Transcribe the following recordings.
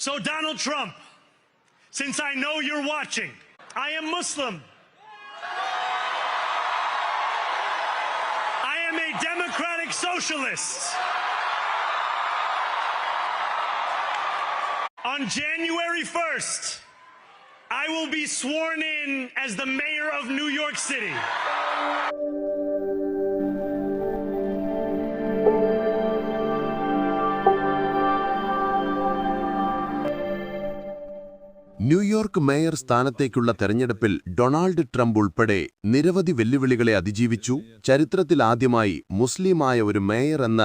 So, Donald Trump, since I know you're watching, I am Muslim. I am a democratic socialist. On January 1st, I will be sworn in as the mayor of New York City. New York mayor സ്ഥാനത്തേക്കുള്ള തെരഞ്ഞെടുപ്പിൽ Donald Trump ഉൾപ്പെടെ നിരവധി വെല്ലുവിളികളെ അതിജീവിച്ചു. ചരിത്രത്തിലാദ്യമായി മുസ്ലിമായ ഒരു mayor എന്ന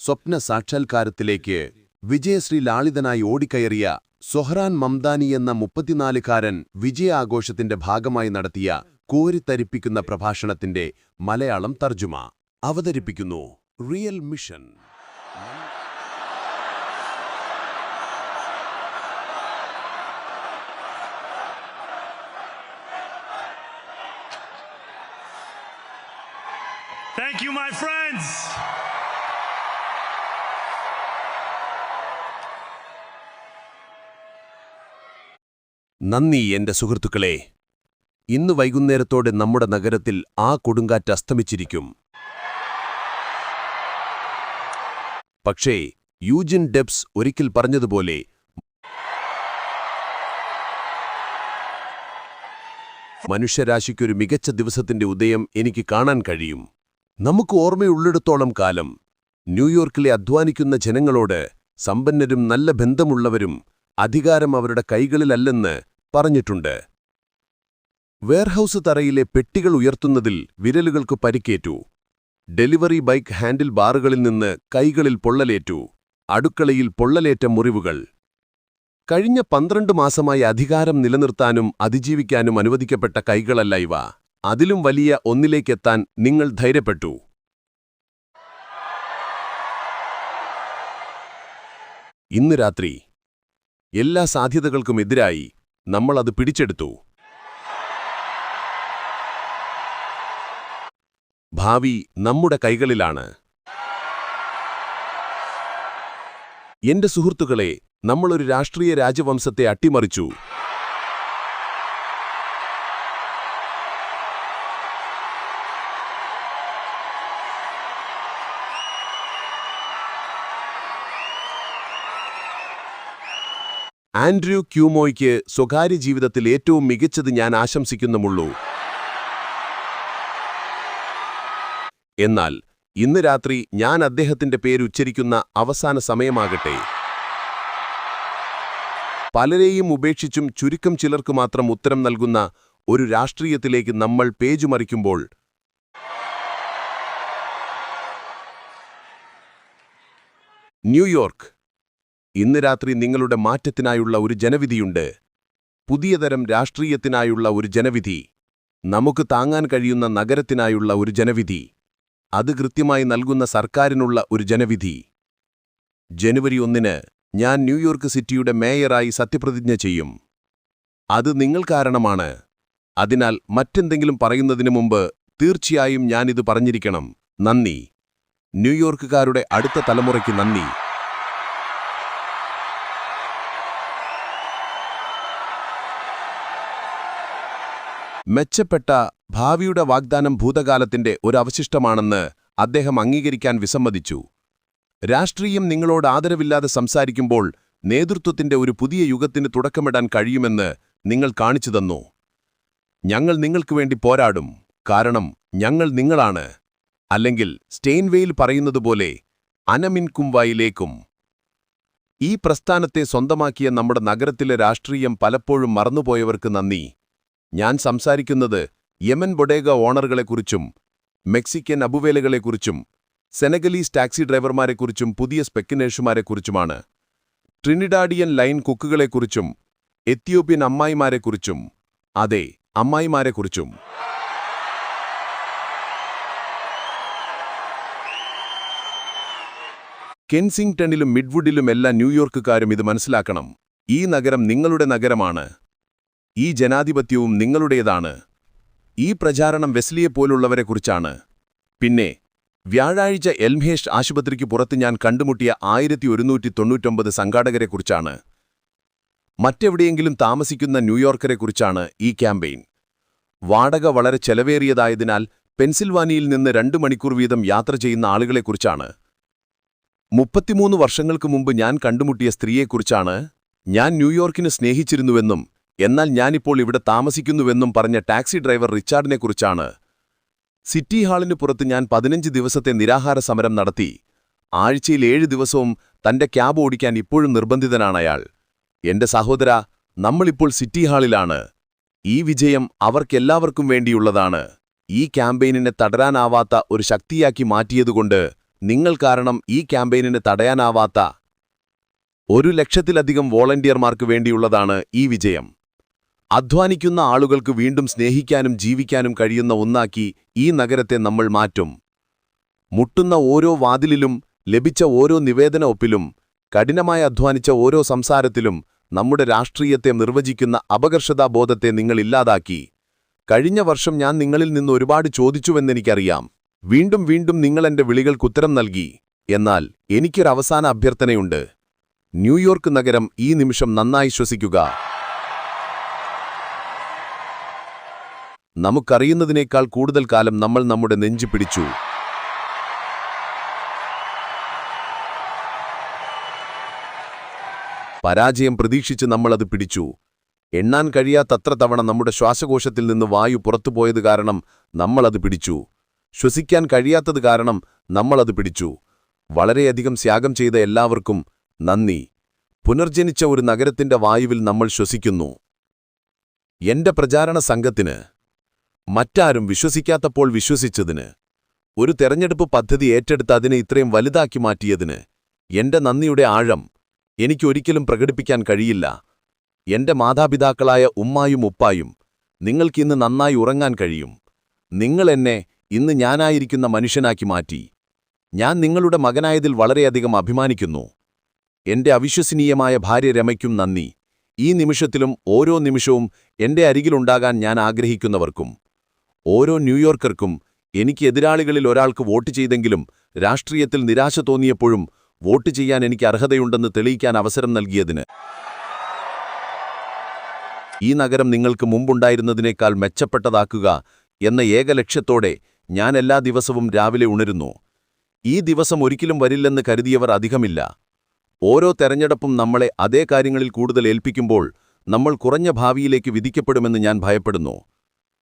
സ്വപ്ന സാക്ഷാത്കാരത്തിലേക്ക് വിജയശ്രീ ലാളിതനായി ഓടിക്കയറിയ Zohran Mamdani എന്ന മുപ്പത്തിനാലുകാരൻ വിജയാഘോഷത്തിന്റെ ഭാഗമായി നടത്തിയ കോരിത്തരിപ്പിക്കുന്ന പ്രഭാഷണത്തിന്റെ മലയാളം തർജുമ അവതരിപ്പിക്കുന്നു. Real mission Thank you, my friends. നന്ദി എന്റെ സുഹൃത്തുക്കളെ. ഇന്ന് വൈകുന്നേരത്തോടെ നമ്മുടെ നഗരത്തിൽ ആ കൊടുങ്കാറ്റ് അസ്തമിച്ചിരിക്കും. പക്ഷേ യൂജിൻ ഡെബ്സ് ഒരിക്കൽ പറഞ്ഞതുപോലെ മനുഷ്യരാശിക്കൊരു മികച്ച ദിവസത്തിന്റെ ഉദയം എനിക്ക് കാണാൻ കഴിയും. നമുക്ക് ഓർമ്മയുള്ളിടത്തോളം കാലം ന്യൂയോർക്കിലെ അധ്വാനിക്കുന്ന ജനങ്ങളോട് സമ്പന്നരും നല്ല ബന്ധമുള്ളവരും അധികാരം അവരുടെ കൈകളിലല്ലെന്ന് പറഞ്ഞിട്ടുണ്ട്. വെയർഹൌസ് തറയിലെ പെട്ടികൾ ഉയർത്തുന്നതിൽ വിരലുകൾക്ക് പരിക്കേറ്റു. ഡെലിവറി ബൈക്ക് ഹാൻഡിൽ ബാറുകളിൽ നിന്ന് കൈകളിൽ പൊള്ളലേറ്റു. അടുക്കളയിൽ പൊള്ളലേറ്റ മുറിവുകൾ. കഴിഞ്ഞ പന്ത്രണ്ട് മാസമായി അധികാരം നിലനിർത്താനും അതിജീവിക്കാനും അനുവദിക്കപ്പെട്ട കൈകളല്ല ഇവ. അതിലും വലിയ ഒന്നിലേക്കെത്താൻ നിങ്ങൾ ധൈര്യപ്പെട്ടു. ഇന്ന് രാത്രി എല്ലാ സാധ്യതകൾക്കുമെതിരായി നമ്മൾ അത് പിടിച്ചെടുത്തു. ഭാവി നമ്മുടെ കൈകളിലാണ്. എന്റെ സുഹൃത്തുക്കളെ നമ്മളൊരു രാഷ്ട്രീയ രാജവംശത്തെ അട്ടിമറിച്ചു. ആൻഡ്രൂ ക്യൂമോയ്ക്ക് സ്വകാര്യ ജീവിതത്തിൽ ഏറ്റവും മികച്ചത് ഞാൻ ആശംസിക്കുന്നുമുള്ളൂ. എന്നാൽ ഇന്ന് രാത്രി ഞാൻ അദ്ദേഹത്തിന്റെ പേരുച്ചരിക്കുന്ന അവസാന സമയമാകട്ടെ. പലരെയും ഉപേക്ഷിച്ചും ചുരുക്കം ചിലർക്ക് മാത്രം ഉത്തരം നൽകുന്ന ഒരു രാഷ്ട്രീയത്തിലേക്ക് നമ്മൾ പേജുമറിക്കുമ്പോൾ ന്യൂയോർക്ക് ഇന്ന് രാത്രി നിങ്ങളുടെ മാറ്റത്തിനായുള്ള ഒരു ജനവിധിയുണ്ട്. പുതിയതരം രാഷ്ട്രീയത്തിനായുള്ള ഒരു ജനവിധി. നമുക്ക് താങ്ങാൻ കഴിയുന്ന നഗരത്തിനായുള്ള ഒരു ജനവിധി. അത് കൃത്യമായി നൽകുന്ന സർക്കാരിനുള്ള ഒരു ജനവിധി. ജനുവരി ഒന്നിന് ഞാൻ ന്യൂയോർക്ക് സിറ്റിയുടെ മേയറായി സത്യപ്രതിജ്ഞ ചെയ്യും. അത് നിങ്ങൾ കാരണമാണ്. അതിനാൽ മറ്റെന്തെങ്കിലും പറയുന്നതിനു മുമ്പ് തീർച്ചയായും ഞാനിത് പറഞ്ഞിരിക്കണം. നന്ദി. ന്യൂയോർക്കുകാരുടെ അടുത്ത തലമുറയ്ക്ക് നന്ദി. മെച്ചപ്പെട്ട ഭാവിയുടെ വാഗ്ദാനം ഭൂതകാലത്തിന്റെ ഒരു അവശിഷ്ടമാണെന്ന് അദ്ദേഹം അംഗീകരിക്കാൻ വിസമ്മതിച്ചു. രാഷ്ട്രീയം നിങ്ങളോട് ആദരവില്ലാതെ സംസാരിക്കുമ്പോൾ നേതൃത്വത്തിന്റെ ഒരു പുതിയ യുഗത്തിന് തുടക്കമിടാൻ കഴിയുമെന്ന് നിങ്ങൾ കാണിച്ചു തന്നു. ഞങ്ങൾ നിങ്ങൾക്കു വേണ്ടി പോരാടും കാരണം ഞങ്ങൾ നിങ്ങളാണ്. അല്ലെങ്കിൽ സ്റ്റെയിൻവേയിൽ പറയുന്നതുപോലെ അനമിൻ കുംവായിലേക്കും. ഈ പ്രസ്ഥാനത്തെ സ്വന്തമാക്കിയ നമ്മുടെ നഗരത്തിലെ രാഷ്ട്രീയം പലപ്പോഴും മറന്നുപോയവർക്ക് നന്ദി. ഞാൻ സംസാരിക്കുന്നത് യമൻ ബൊഡേഗ ഓണറുകളെക്കുറിച്ചും മെക്സിക്കൻ അബുവേലകളെക്കുറിച്ചും സെനഗലീസ് ടാക്സി ഡ്രൈവർമാരെക്കുറിച്ചും പുതിയ സ്പെക്കിനേഴ്സുമാരെക്കുറിച്ചുമാണ്. ട്രിനിഡാഡിയൻ ലൈൻ കുക്കുകളെക്കുറിച്ചും എത്യോപ്യൻ അമ്മായിമാരെക്കുറിച്ചും അതെ അമ്മായിമാരെക്കുറിച്ചും. കെൻസിംഗ്ടണിലും മിഡ്വുഡിലും എല്ലാ ന്യൂയോർക്കുകാരും ഇത് മനസ്സിലാക്കണം. ഈ നഗരം നിങ്ങളുടെ നഗരമാണ്. ഈ ജനാധിപത്യവും നിങ്ങളുടേതാണ്. ഈ പ്രചാരണം വെസ്ലിയെപ്പോലുള്ളവരെക്കുറിച്ചാണ് പിന്നെ വ്യാഴാഴ്ച എൽമേഷ് ആശുപത്രിക്ക് പുറത്ത് ഞാൻ കണ്ടുമുട്ടിയ ആയിരത്തി ഒരുന്നൂറ്റി തൊണ്ണൂറ്റൊമ്പത് സംഘാടകരെക്കുറിച്ചാണ് മറ്റെവിടെയെങ്കിലും താമസിക്കുന്ന ന്യൂയോർക്കരെക്കുറിച്ചാണ് ഈ ക്യാമ്പയിൻ. വാടക വളരെ ചെലവേറിയതായതിനാൽ പെൻസിൽവാനിയിൽ നിന്ന് രണ്ട് മണിക്കൂർ വീതം യാത്ര ചെയ്യുന്ന ആളുകളെക്കുറിച്ചാണ് മുപ്പത്തിമൂന്ന് വർഷങ്ങൾക്ക് മുമ്പ് ഞാൻ കണ്ടുമുട്ടിയ സ്ത്രീയെക്കുറിച്ചാണ് ഞാൻ ന്യൂയോർക്കിന് സ്നേഹിച്ചിരുന്നുവെന്നും എന്നാൽ ഞാനിപ്പോൾ ഇവിടെ താമസിക്കുന്നുവെന്നും പറഞ്ഞ ടാക്സി ഡ്രൈവർ റിച്ചാർഡിനെക്കുറിച്ചാണ് സിറ്റി ഹാളിന് പുറത്ത് ഞാൻ പതിനഞ്ച് ദിവസത്തെ നിരാഹാര സമരം നടത്തി. ആഴ്ചയിൽ ഏഴ് ദിവസവും തന്റെ ക്യാബ് ഓടിക്കാൻ ഇപ്പോഴും നിർബന്ധിതനാണ് നിർബന്ധിതനാണയാൾ. എന്റെ സഹോദര നമ്മളിപ്പോൾ സിറ്റി ഹാളിലാണ്. ഈ വിജയം അവർക്കെല്ലാവർക്കും വേണ്ടിയുള്ളതാണ്. ഈ ക്യാമ്പയിനിനെ തടരാനാവാത്ത ഒരു ശക്തിയാക്കി മാറ്റിയതുകൊണ്ട് നിങ്ങൾ കാരണം ഈ ക്യാമ്പയിനിനെ തടയാനാവാത്ത ഒരു ലക്ഷത്തിലധികം വോളണ്ടിയർമാർക്ക് വേണ്ടിയുള്ളതാണ് ഈ വിജയം. അധ്വാനിക്കുന്ന ആളുകൾക്ക് വീണ്ടും സ്നേഹിക്കാനും ജീവിക്കാനും കഴിയുന്ന ഒന്നാക്കി ഈ നഗരത്തെ നമ്മൾ മാറ്റും. മുട്ടുന്ന ഓരോ വാതിലിലും ലഭിച്ച ഓരോ നിവേദന ഒപ്പിലും കഠിനമായി അധ്വാനിച്ച ഓരോ സംസാരത്തിലും നമ്മുടെ രാഷ്ട്രീയത്തെ നിർവചിക്കുന്ന അപകർഷതാബോധത്തെ നിങ്ങൾ ഇല്ലാതാക്കി. കഴിഞ്ഞ വർഷം ഞാൻ നിങ്ങളിൽ നിന്ന് ഒരുപാട് ചോദിച്ചുവെന്നെനിക്കറിയാം. വീണ്ടും വീണ്ടും നിങ്ങൾ വിളികൾക്ക് ഉത്തരം നൽകി. എന്നാൽ എനിക്കൊരവസാന അഭ്യർത്ഥനയുണ്ട്. ന്യൂയോർക്ക് നഗരം ഈ നിമിഷം നന്നായി ശ്വസിക്കുക. നമുക്കറിയുന്നതിനേക്കാൾ കൂടുതൽ കാലം നമ്മൾ നമ്മുടെ നെഞ്ചു പിടിച്ചു. പരാജയം പ്രതീക്ഷിച്ച് നമ്മളത് പിടിച്ചു. എണ്ണാൻ കഴിയാത്തത്ര തവണ നമ്മുടെ ശ്വാസകോശത്തിൽ നിന്ന് വായു പുറത്തുപോയത് കാരണം നമ്മളത് പിടിച്ചു. ശ്വസിക്കാൻ കഴിയാത്തത് കാരണം നമ്മളത് പിടിച്ചു. വളരെയധികം ത്യാഗം ചെയ്ത എല്ലാവർക്കും നന്ദി. പുനർജനിച്ച ഒരു നഗരത്തിന്റെ വായുവിൽ നമ്മൾ ശ്വസിക്കുന്നു. എന്റെ പ്രചാരണ സംഘത്തിന് മറ്റാരും വിശ്വസിക്കാത്തപ്പോൾ വിശ്വസിച്ചതിന് ഒരു തെരഞ്ഞെടുപ്പ് പദ്ധതി ഏറ്റെടുത്ത് അതിനെ ഇത്രയും വലുതാക്കി മാറ്റിയതിന് എന്റെ നന്ദിയുടെ ആഴം എനിക്കൊരിക്കലും പ്രകടിപ്പിക്കാൻ കഴിയില്ല. എന്റെ മാതാപിതാക്കളായ ഉമ്മായും ഉപ്പായും നിങ്ങൾക്കിന്ന് നന്നായി ഉറങ്ങാൻ കഴിയും. നിങ്ങൾ എന്നെ ഇന്ന് ഞാനായിരിക്കുന്ന മനുഷ്യനാക്കി മാറ്റി. ഞാൻ നിങ്ങളുടെ മകനായതിൽ വളരെയധികം അഭിമാനിക്കുന്നു. എന്റെ അവിശ്വസനീയമായ ഭാര്യ രമയ്ക്കും നന്ദി. ഈ നിമിഷത്തിലും ഓരോ നിമിഷവും എന്റെ അരികിലുണ്ടാകാൻ ഞാൻ ആഗ്രഹിക്കുന്നവർക്കും. ഓരോ ന്യൂയോർക്കർക്കും എനിക്ക് എതിരാളികളിൽ ഒരാൾക്ക് വോട്ട് ചെയ്തെങ്കിലും രാഷ്ട്രീയത്തിൽ നിരാശ തോന്നിയപ്പോഴും വോട്ട് ചെയ്യാൻ എനിക്ക് അർഹതയുണ്ടെന്ന് തെളിയിക്കാൻ അവസരം നൽകിയതിന്. ഈ നഗരം നിങ്ങൾക്ക് മുമ്പുണ്ടായിരുന്നതിനേക്കാൾ മെച്ചപ്പെട്ടതാക്കുക എന്ന ഏക ലക്ഷ്യത്തോടെ ഞാൻ എല്ലാ ദിവസവും രാവിലെ ഉണരുന്നു. ഈ ദിവസം ഒരിക്കലും വരില്ലെന്ന് കരുതിയവർ അധികമില്ല. ഓരോ തെരഞ്ഞെടുപ്പും നമ്മളെ അതേ കാര്യങ്ങളിൽ കൂടുതൽ ഏൽപ്പിക്കുമ്പോൾ നമ്മൾ കുറഞ്ഞ ഭാവിയിലേക്ക് വിധിക്കപ്പെടുമെന്ന് ഞാൻ ഭയപ്പെടുന്നു.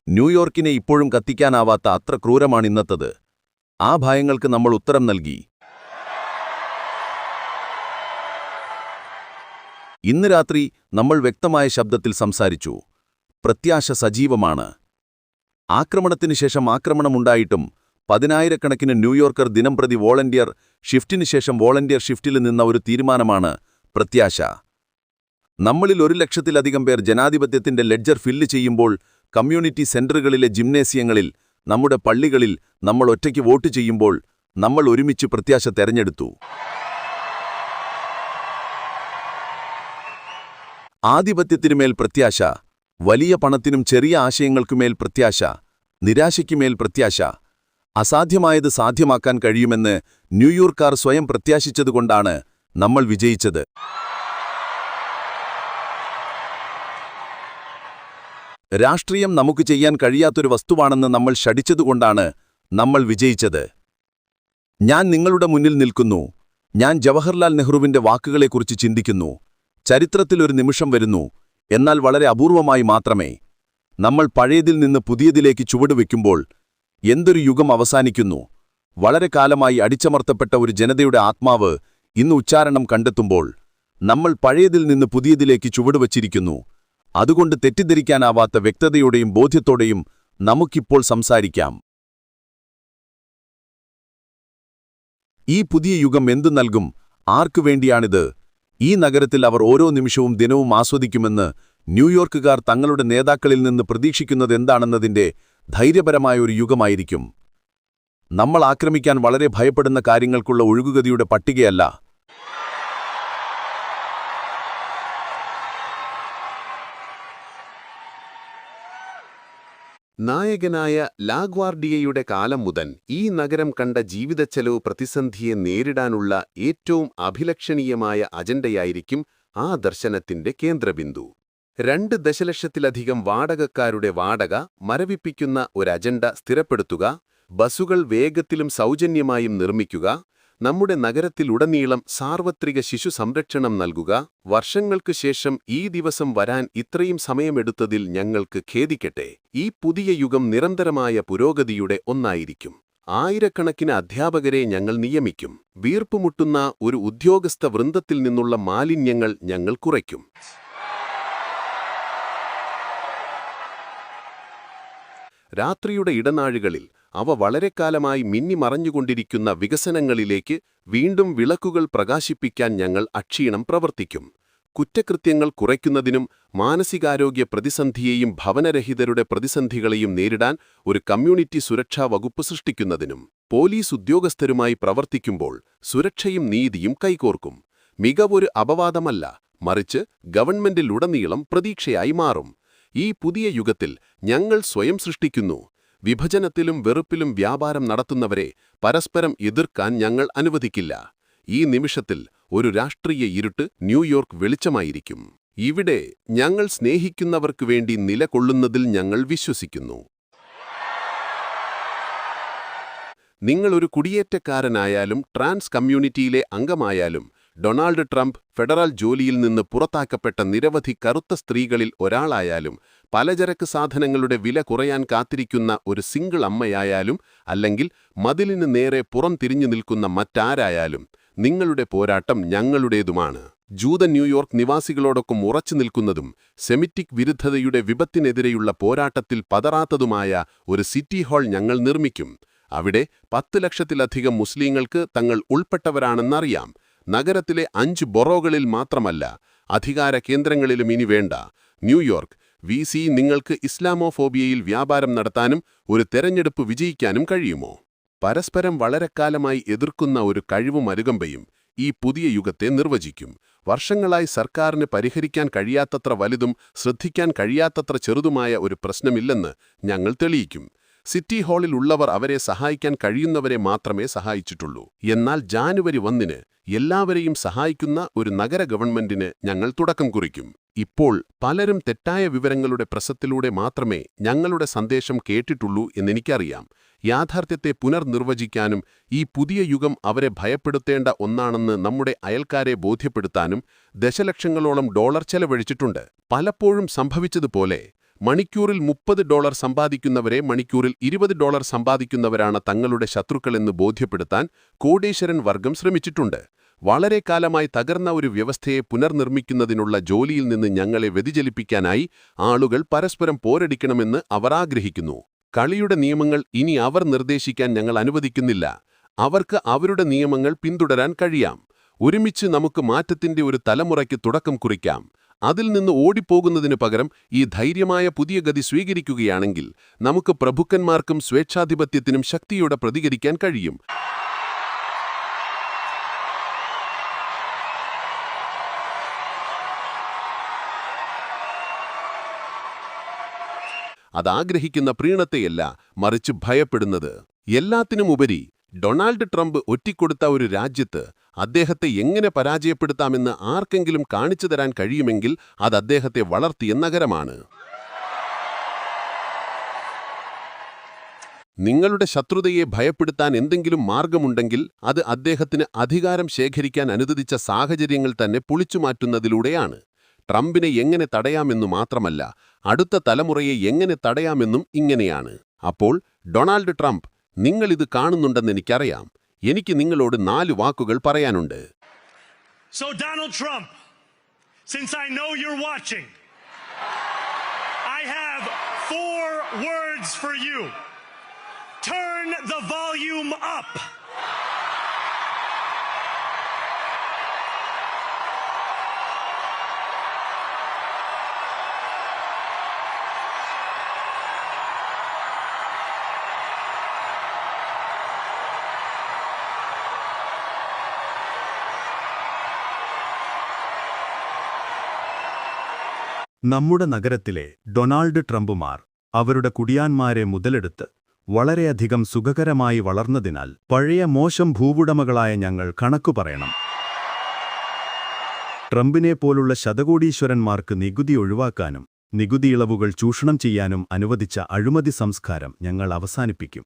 ന്യൂയോർക്കിനെ ഇപ്പോഴും കത്തിക്കാനാവാത്ത അത്ര ക്രൂരമാണ് ഇന്നത്തത്. ആ ഭയങ്ങൾക്ക് നമ്മൾ ഉത്തരം നൽകി. ഇന്ന് രാത്രി നമ്മൾ വ്യക്തമായ ശബ്ദത്തിൽ സംസാരിച്ചു. പ്രത്യാശ സജീവമാണ്. ആക്രമണത്തിന് ശേഷം ആക്രമണമുണ്ടായിട്ടും പതിനായിരക്കണക്കിന് ന്യൂയോർക്കർ ദിനംപ്രതി വോളണ്ടിയർ ഷിഫ്റ്റിനു ശേഷം വോളണ്ടിയർ ഷിഫ്റ്റിൽ നിന്ന ഒരു തീരുമാനമാണ് പ്രത്യാശ. നമ്മളിൽ ഒരു ലക്ഷത്തിലധികം പേർ ജനാധിപത്യത്തിന്റെ ലെഡ്ജർ ഫില്ല് ചെയ്യുമ്പോൾ കമ്മ്യൂണിറ്റി സെന്ററുകളിലെ ജിംനേസിയങ്ങളിൽ നമ്മുടെ പള്ളികളിൽ നമ്മൾ ഒറ്റയ്ക്ക് വോട്ട് ചെയ്യുമ്പോൾ നമ്മൾ ഒരുമിച്ച് പ്രത്യാശ തെരഞ്ഞെടുത്തു. ആധിപത്യത്തിനുമേൽ പ്രത്യാശ വലിയ പണത്തിനും ചെറിയ ആശയങ്ങൾക്കുമേൽ പ്രത്യാശ നിരാശയ്ക്കുമേൽ പ്രത്യാശ അസാധ്യമായത് സാധ്യമാക്കാൻ കഴിയുമെന്ന് ന്യൂയോർക്കാർ സ്വയം പ്രത്യാശിച്ചതുകൊണ്ടാണ് നമ്മൾ വിജയിച്ചത്. രാഷ്ട്രീയം നമുക്ക് ചെയ്യാൻ കഴിയാത്തൊരു വസ്തുവാണെന്ന് നമ്മൾ ഷടിച്ചതുകൊണ്ടാണ് നമ്മൾ വിജയിച്ചത്. ഞാൻ നിങ്ങളുടെ മുന്നിൽ നിൽക്കുന്നു. ഞാൻ ജവഹർലാൽ നെഹ്റുവിന്റെ വാക്കുകളെക്കുറിച്ച് ചിന്തിക്കുന്നു. ചരിത്രത്തിലൊരു നിമിഷം വരുന്നു. എന്നാൽ വളരെ അപൂർവമായി മാത്രമേ. നമ്മൾ പഴയതിൽ നിന്ന് പുതിയതിലേക്ക് ചുവടുവെക്കുമ്പോൾ എന്തൊരു യുഗം അവസാനിക്കുന്നു. വളരെ കാലമായി അടിച്ചമർത്തപ്പെട്ട ഒരു ജനതയുടെ ആത്മാവ് ഇന്ന് ഉച്ചാരണം കണ്ടെത്തുമ്പോൾ നമ്മൾ പഴയതിൽ നിന്ന് പുതിയതിലേക്ക് ചുവടുവച്ചിരിക്കുന്നു അതുകൊണ്ട് തെറ്റിദ്ധരിക്കാനാവാത്ത വ്യക്തതയോടെയും ബോധ്യത്തോടെയും നമുക്കിപ്പോൾ സംസാരിക്കാം. ഈ പുതിയ യുഗം എന്തു നൽകും? ആർക്കു വേണ്ടിയാണിത്? ഈ നഗരത്തിൽ അവർ ഓരോ നിമിഷവും ദിനവും ആസ്വദിക്കുമെന്ന് ന്യൂയോർക്കുകാർ തങ്ങളുടെ നേതാക്കളിൽ നിന്ന് പ്രതീക്ഷിക്കുന്നതെന്താണെന്നതിന്റെ ധൈര്യപരമായ ഒരു യുഗമായിരിക്കും. നമ്മൾ ആക്രമിക്കാൻ വളരെ ഭയപ്പെടുന്ന കാര്യങ്ങൾക്കുള്ള ഒഴുകുഗതിയുടെ പട്ടികയല്ല. നായകനായ ലാഗ്വാർഡിയയുടെ കാലം മുതൽ ഈ നഗരം കണ്ട ജീവിതച്ചെലവ് പ്രതിസന്ധിയെ നേരിടാനുള്ള ഏറ്റവും അഭിലക്ഷണീയമായ അജണ്ടയായിരിക്കും ആ ദർശനത്തിന്റെ കേന്ദ്രബിന്ദു. രണ്ട് ദശലക്ഷത്തിലധികം വാടകക്കാരുടെ വാടക മരവിപ്പിക്കുന്ന ഒരു അജണ്ട സ്ഥിരപ്പെടുത്തുക ബസുകൾ വേഗത്തിലും സൗജന്യമായും നിർമ്മിക്കുക നമ്മുടെ നഗരത്തിലുടനീളം സാർവത്രിക ശിശു സംരക്ഷണം നൽകുക. വർഷങ്ങൾക്കു ശേഷം ഈ ദിവസം വരാൻ ഇത്രയും സമയമെടുത്തതിൽ ഞങ്ങൾക്ക് ഖേദിക്കട്ടെ. ഈ പുതിയ യുഗം നിരന്തരമായ പുരോഗതിയുടെ ഒന്നായിരിക്കും. ആയിരക്കണക്കിന് അധ്യാപകരെ ഞങ്ങൾ നിയമിക്കും. വീർപ്പുമുട്ടുന്ന ഒരു ഉദ്യോഗസ്ഥ വൃന്ദത്തിൽ നിന്നുള്ള മാലിന്യങ്ങൾ ഞങ്ങൾ കുറയ്ക്കും. രാത്രിയുടെ ഇടനാഴികളിൽ അവ വളരെക്കാലമായി മിന്നിമറഞ്ഞുകൊണ്ടിരിക്കുന്ന വികസനങ്ങളിലേക്ക് വീണ്ടും വിളക്കുകൾ പ്രകാശിപ്പിക്കാൻ ഞങ്ങൾ അക്ഷീണം പ്രവർത്തിക്കും. കുറ്റകൃത്യങ്ങൾ കുറയ്ക്കുന്നതിനും മാനസികാരോഗ്യ പ്രതിസന്ധിയെയും ഭവനരഹിതരുടെ പ്രതിസന്ധികളെയും നേരിടാൻ ഒരു കമ്മ്യൂണിറ്റി സുരക്ഷാ വകുപ്പ് സൃഷ്ടിക്കുന്നതിനും പോലീസ് ഉദ്യോഗസ്ഥരുമായി പ്രവർത്തിക്കുമ്പോൾ സുരക്ഷയും നീതിയും കൈകോർക്കും. മികവൊരു അപവാദമല്ല മറിച്ച് ഗവൺമെന്റിലുടനീളം പ്രതീക്ഷയായി മാറും. ഈ പുതിയ യുഗത്തിൽ ഞങ്ങൾ സ്വയം സൃഷ്ടിക്കുന്നു വിഭജനത്തിലും വെറുപ്പിലും വ്യാപാരം നടത്തുന്നവരെ പരസ്പരം എതിർക്കാൻ ഞങ്ങൾ അനുവദിക്കില്ല. ഈ നിമിഷത്തിൽ ഒരു രാഷ്ട്രീയ ഇരുട്ട് ന്യൂയോർക്ക് വെളിച്ചമായിരിക്കും. ഇവിടെ ഞങ്ങൾ സ്നേഹിക്കുന്നവർക്കു വേണ്ടി നിലകൊള്ളുന്നതിൽ ഞങ്ങൾ വിശ്വസിക്കുന്നു. നിങ്ങളൊരു കുടിയേറ്റക്കാരനായാലും ട്രാൻസ് കമ്മ്യൂണിറ്റിയിലെ അംഗമായാലും ഡൊണാൾഡ് ട്രംപ് ഫെഡറൽ ജോലിയിൽ നിന്ന് പുറത്താക്കപ്പെട്ട നിരവധി കറുത്ത സ്ത്രീകളിൽ ഒരാളായാലും പലചരക്ക് സാധനങ്ങളുടെ വില കുറയാൻ കാത്തിരിക്കുന്ന ഒരു സിംഗിൾ അമ്മയായാലും അല്ലെങ്കിൽ മതിലിന് നേരെ പുറം തിരിഞ്ഞു നിൽക്കുന്ന മറ്റാരായാലും നിങ്ങളുടെ പോരാട്ടം ഞങ്ങളുടേതുമാണ്. ജൂത ന്യൂയോർക്ക് നിവാസികളോടൊപ്പം ഉറച്ചു നിൽക്കുന്നതും സെമിറ്റിക് വിരുദ്ധതയുടെ വിപത്തിനെതിരെയുള്ള പോരാട്ടത്തിൽ പതറാത്തതുമായ ഒരു സിറ്റി ഹാൾ ഞങ്ങൾ നിർമ്മിക്കും. അവിടെ പത്ത് ലക്ഷത്തിലധികം മുസ്ലിങ്ങൾക്ക് തങ്ങൾ ഉൾപ്പെട്ടവരാണെന്നറിയാം. നഗരത്തിലെ അഞ്ച് ബൊറോകളിൽ മാത്രമല്ല അധികാര കേന്ദ്രങ്ങളിലും ഇനി വേണ്ട. ന്യൂയോർക്ക് വി സി നിങ്ങൾക്ക് ഇസ്ലാമോഫോബിയയിൽ വ്യാപാരം നടത്താനും ഒരു തെരഞ്ഞെടുപ്പ് വിജയിക്കാനും കഴിയുമോ? പരസ്പരം വളരെക്കാലമായി എതിർക്കുന്ന ഒരു കഴിവും അരുകമ്പയും ഈ പുതിയ യുഗത്തെ നിർവചിക്കും. വർഷങ്ങളായി സർക്കാരിന് പരിഹരിക്കാൻ കഴിയാത്തത്ര വലുതും ശ്രദ്ധിക്കാൻ കഴിയാത്തത്ര ചെറുതുമായ ഒരു പ്രശ്നമില്ലെന്ന് ഞങ്ങൾ തെളിയിക്കും. സിറ്റി ഹാളിൽ ഉള്ളവർ അവരെ സഹായിക്കാൻ കഴിയുന്നവരെ മാത്രമേ സഹായിച്ചിട്ടുള്ളൂ. എന്നാൽ ജാനുവരി ഒന്നിന് എല്ലാവരെയും സഹായിക്കുന്ന ഒരു നഗര ഗവൺമെന്റിന് ഞങ്ങൾ തുടക്കം കുറിക്കും. ഇപ്പോൾ പലരും തെറ്റായ വിവരങ്ങളുടെ പ്രസത്തിലൂടെ മാത്രമേ ഞങ്ങളുടെ സന്ദേശം കേട്ടിട്ടുള്ളൂ എന്നെനിക്കറിയാം. യാഥാർത്ഥ്യത്തെ പുനർനിർവചിക്കാനും ഈ പുതിയ യുഗം അവരെ ഭയപ്പെടുത്തേണ്ട ഒന്നാണെന്ന് നമ്മുടെ അയൽക്കാരെ ബോധ്യപ്പെടുത്താനും ദശലക്ഷങ്ങളോളം ഡോളർ ചെലവഴിച്ചിട്ടുണ്ട്. പലപ്പോഴും സംഭവിച്ചതുപോലെ മണിക്കൂറിൽ മുപ്പത് ഡോളർ സമ്പാദിക്കുന്നവരെ മണിക്കൂറിൽ ഇരുപത് ഡോളർ സമ്പാദിക്കുന്നവരാണ് തങ്ങളുടെ ശത്രുക്കളെന്ന് ബോധ്യപ്പെടുത്താൻ കോടീശ്വരൻ വർഗം ശ്രമിച്ചിട്ടുണ്ട്. വളരെ കാലമായി തകർന്ന ഒരു വ്യവസ്ഥയെ പുനർനിർമ്മിക്കുന്നതിനുള്ള ജോലിയിൽ നിന്ന് ഞങ്ങളെ വ്യതിചലിപ്പിക്കാനായി ആളുകൾ പരസ്പരം പോരടിക്കണമെന്ന് അവർ ആഗ്രഹിക്കുന്നു. കളിയുടെ നിയമങ്ങൾ ഇനി അവർ നിർദ്ദേശിക്കാൻ ഞങ്ങൾ അനുവദിക്കുന്നില്ല. അവർക്ക് അവരുടെ നിയമങ്ങൾ പിന്തുടരാൻ കഴിയാം. ഒരുമിച്ച് നമുക്ക് മാറ്റത്തിന്റെ ഒരു തലമുറയ്ക്ക് തുടക്കം കുറിക്കാം. അതിൽ നിന്ന് ഓടിപ്പോകുന്നതിനു പകരം ഈ ധൈര്യമായ പുതിയ ഗതി സ്വീകരിക്കുകയാണെങ്കിൽ നമുക്ക് പ്രഭുക്കന്മാർക്കും സ്വേച്ഛാധിപത്യത്തിനും ശക്തിയോടെ പ്രതികരിക്കാൻ കഴിയും. അതാഗ്രഹിക്കുന്ന പ്രീണത്തെയല്ല മറിച്ച് ഭയപ്പെടുന്നത്. എല്ലാത്തിനുമുപരി ഡൊണാൾഡ് ട്രംപ് ഒറ്റിക്കൊടുത്ത ഒരു രാജ്യത്ത് അദ്ദേഹത്തെ എങ്ങനെ പരാജയപ്പെടുത്താമെന്ന് ആർക്കെങ്കിലും കാണിച്ചു തരാൻ കഴിയുമെങ്കിൽ അത് അദ്ദേഹത്തെ വളർത്തിയ നഗരമാണ്. നിങ്ങളുടെ ശത്രുതയെ ഭയപ്പെടുത്താൻ എന്തെങ്കിലും മാർഗമുണ്ടെങ്കിൽ അത് അദ്ദേഹത്തിന് അധികാരം ശേഖരിക്കാൻ അനുവദിച്ച സാഹചര്യങ്ങൾ തന്നെ പൊളിച്ചുമാറ്റുന്നതിലൂടെയാണ് ട്രംപിനെ എങ്ങനെ തടയാമെന്നു മാത്രമല്ല അടുത്ത തലമുറയെ എങ്ങനെ തടയാമെന്നും ഇങ്ങനെയാണ്. അപ്പോൾ ഡൊണാൾഡ് ട്രംപ് നിങ്ങൾ ഇത് കാണുന്നുണ്ടെന്ന് എനിക്കറിയാം. എനിക്ക് നിങ്ങളോട് നാല് വാക്കുകൾ പറയാനുണ്ട്. Turn the volume up. നമ്മുടെ നഗരത്തിലെ ഡൊണാൾഡ് ട്രംപുമാർ അവരുടെ കുടിയാന്മാരെ മുതലെടുത്ത് വളരെയധികം സുഖകരമായി വളർന്നതിനാൽ പഴയ മോശം ഭൂവുടമകളായ ഞങ്ങൾ കണക്കു പറയണം. ട്രംപിനെ പോലുള്ള ശതകോടീശ്വരന്മാർക്ക് നികുതി ഒഴിവാക്കാനും നികുതി ഇളവുകൾ ചൂഷണം ചെയ്യാനും അനുവദിച്ച അഴിമതി സംസ്കാരം ഞങ്ങൾ അവസാനിപ്പിക്കും.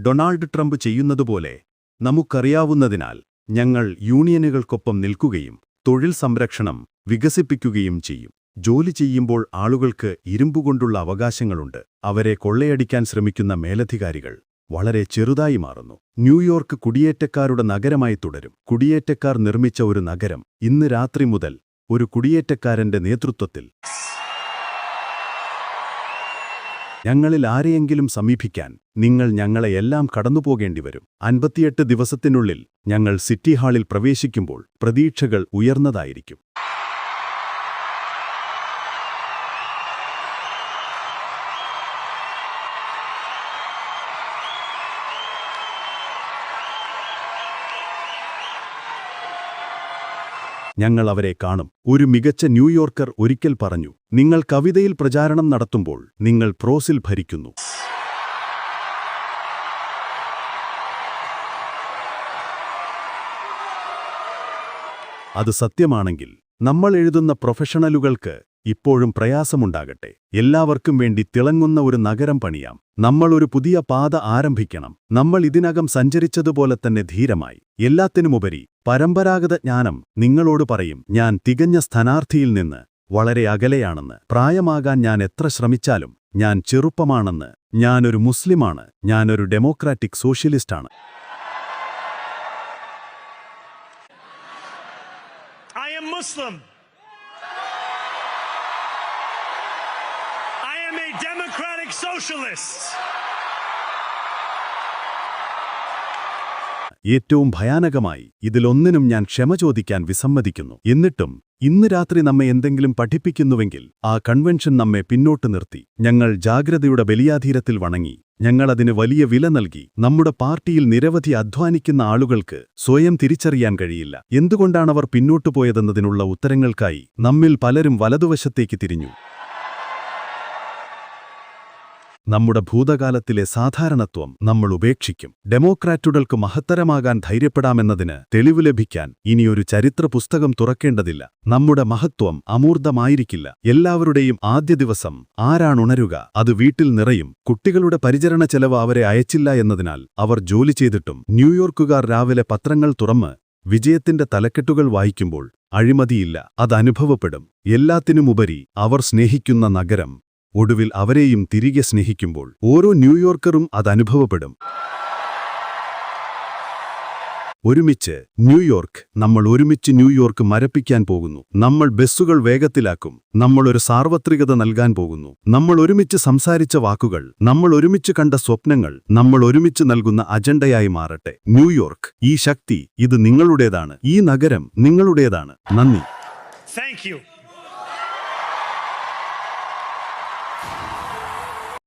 ഡൊണാൾഡ് ട്രംപ് ചെയ്യുന്നതുപോലെ നമുക്കറിയാവുന്നതിനാൽ ഞങ്ങൾ യൂണിയനുകൾക്കൊപ്പം നിൽക്കുകയും തൊഴിൽ സംരക്ഷണം വികസിപ്പിക്കുകയും ചെയ്യും. ജോലി ചെയ്യുമ്പോൾ ആളുകൾക്ക് ഇരുമ്പുകൊണ്ടുള്ള അവകാശങ്ങളുണ്ട്. അവരെ കൊള്ളയടിക്കാൻ ശ്രമിക്കുന്ന മേലധികാരികൾ വളരെ ചെറുതായി മാറുന്നു. ന്യൂയോർക്ക് കുടിയേറ്റക്കാരുടെ നഗരമായി തുടരും. കുടിയേറ്റക്കാർ നിർമ്മിച്ച ഒരു നഗരം ഇന്ന് രാത്രി മുതൽ ഒരു കുടിയേറ്റക്കാരന്റെ നേതൃത്വത്തിൽ ഞങ്ങളിൽ ആരെയെങ്കിലും സമീപിക്കാൻ നിങ്ങൾ ഞങ്ങളെയെല്ലാം കടന്നുപോകേണ്ടിവരും. അൻപത്തിയെട്ട് ദിവസത്തിനുള്ളിൽ ഞങ്ങൾ സിറ്റി ഹാളിൽ പ്രവേശിക്കുമ്പോൾ പ്രതീക്ഷകൾ ഉയർന്നതായിരിക്കും. ഞങ്ങൾ അവരെ കാണും. ഒരു മികച്ച ന്യൂയോർക്കർ ഒരിക്കൽ പറഞ്ഞു നിങ്ങൾ കവിതയിൽ പ്രചാരണം നടത്തുമ്പോൾ നിങ്ങൾ പ്രോസിൽ ഭരിക്കുന്നു. അത് സത്യമാണെങ്കിൽ നമ്മൾ എഴുതുന്ന പ്രൊഫഷണലുകൾക്ക് ഇപ്പോഴും പ്രയാസമുണ്ടാകട്ടെ. എല്ലാവർക്കും വേണ്ടി തിളങ്ങുന്ന ഒരു നഗരം പണിയാം. നമ്മൾ ഒരു പുതിയ പാത ആരംഭിക്കണം. നമ്മൾ ഇതിനകം സഞ്ചരിച്ചതുപോലെ തന്നെ ധീരമായി. എല്ലാത്തിനുമുപരി പരമ്പരാഗത ജ്ഞാനം നിങ്ങളോട് പറയും ഞാൻ തികഞ്ഞ സ്ഥാനാർത്ഥിയിൽ നിന്ന് വളരെ അകലെയാണെന്ന്. പ്രായമാകാൻ ഞാൻ എത്ര ശ്രമിച്ചാലും ഞാൻ ചെറുപ്പമാണെന്ന്. ഞാനൊരു മുസ്ലിമാണ്. ഞാനൊരു ഡെമോക്രാറ്റിക് സോഷ്യലിസ്റ്റാണ്. I am Muslim. I am a democratic socialist. ഏറ്റവും ഭയാനകമായി ഇതിലൊന്നിനും ഞാൻ ക്ഷമ ചോദിക്കാൻ വിസമ്മതിക്കുന്നു. എന്നിട്ടും ഇന്ന് രാത്രി നമ്മെ എന്തെങ്കിലും പഠിപ്പിക്കുന്നുവെങ്കിൽ ആ കൺവെൻഷൻ നമ്മെ പിന്നോട്ട് നിർത്തി. ഞങ്ങൾ ജാഗ്രതയുടെ ബലിയാധീരത്തിൽ വണങ്ങി. ഞങ്ങളതിന് വലിയ വില നൽകി. നമ്മുടെ പാർട്ടിയിൽ നിരവധി അധ്വാനിക്കുന്ന ആളുകൾക്ക് സ്വയം തിരിച്ചറിയാൻ കഴിയില്ല. എന്തുകൊണ്ടാണവർ പിന്നോട്ടു പോയതെന്നതിനുള്ള ഉത്തരങ്ങൾക്കായി നമ്മിൽ പലരും വലതുവശത്തേക്ക് തിരിഞ്ഞു. നമ്മുടെ ഭൂതകാലത്തിലെ സാധാരണത്വം നമ്മൾ ഉപേക്ഷിക്കും. ഡെമോക്രാറ്റുകൾക്ക് മഹത്തരമാകാൻ ധൈര്യപ്പെടാമെന്നതിന് തെളിവ് ലഭിക്കാൻ ഇനിയൊരു ചരിത്ര പുസ്തകം തുറക്കേണ്ടതില്ല. നമ്മുടെ മഹത്വം അമൂർത്തമായിരിക്കില്ല എല്ലാവരുടെയും ആദ്യ ദിവസം ആരാണുണരുക അത് വീട്ടിൽ നിറയും. കുട്ടികളുടെ പരിചരണ ചെലവ് അവരെ അയച്ചില്ല എന്നതിനാൽ അവർ ജോലി ചെയ്തിട്ടും ന്യൂയോർക്കുകാർ രാവിലെ പത്രങ്ങൾ തുറന്ന് വിജയത്തിന്റെ തലക്കെട്ടുകൾ വായിക്കുമ്പോൾ അഴിമതിയില്ല അതനുഭവപ്പെടും എല്ലാത്തിനുമുപരി അവർ സ്നേഹിക്കുന്ന നഗരം ഒടുവിൽ അവരെയും തിരികെ സ്നേഹിക്കുമ്പോൾ ഓരോ ന്യൂയോർക്കറും അതനുഭവപ്പെടും ഒരുമിച്ച് ന്യൂയോർക്ക്. നമ്മൾ ഒരുമിച്ച് ന്യൂയോർക്ക് മരപ്പിക്കാൻ പോകുന്നു. നമ്മൾ ബസ്സുകൾ വേഗത്തിലാക്കും. നമ്മൾ ഒരു സാർവത്രികത നൽകാൻ പോകുന്നു. നമ്മൾ ഒരുമിച്ച് സംസാരിച്ച വാക്കുകൾ. നമ്മൾ ഒരുമിച്ച് കണ്ട സ്വപ്നങ്ങൾ. നമ്മൾ ഒരുമിച്ച് നൽകുന്ന അജണ്ടയായി മാറട്ടെ. ന്യൂയോർക്ക്. ഈ ശക്തി ഇത് നിങ്ങളുടേതാണ്. ഈ നഗരം നിങ്ങളുടേതാണ്. നന്ദി. താങ്ക്.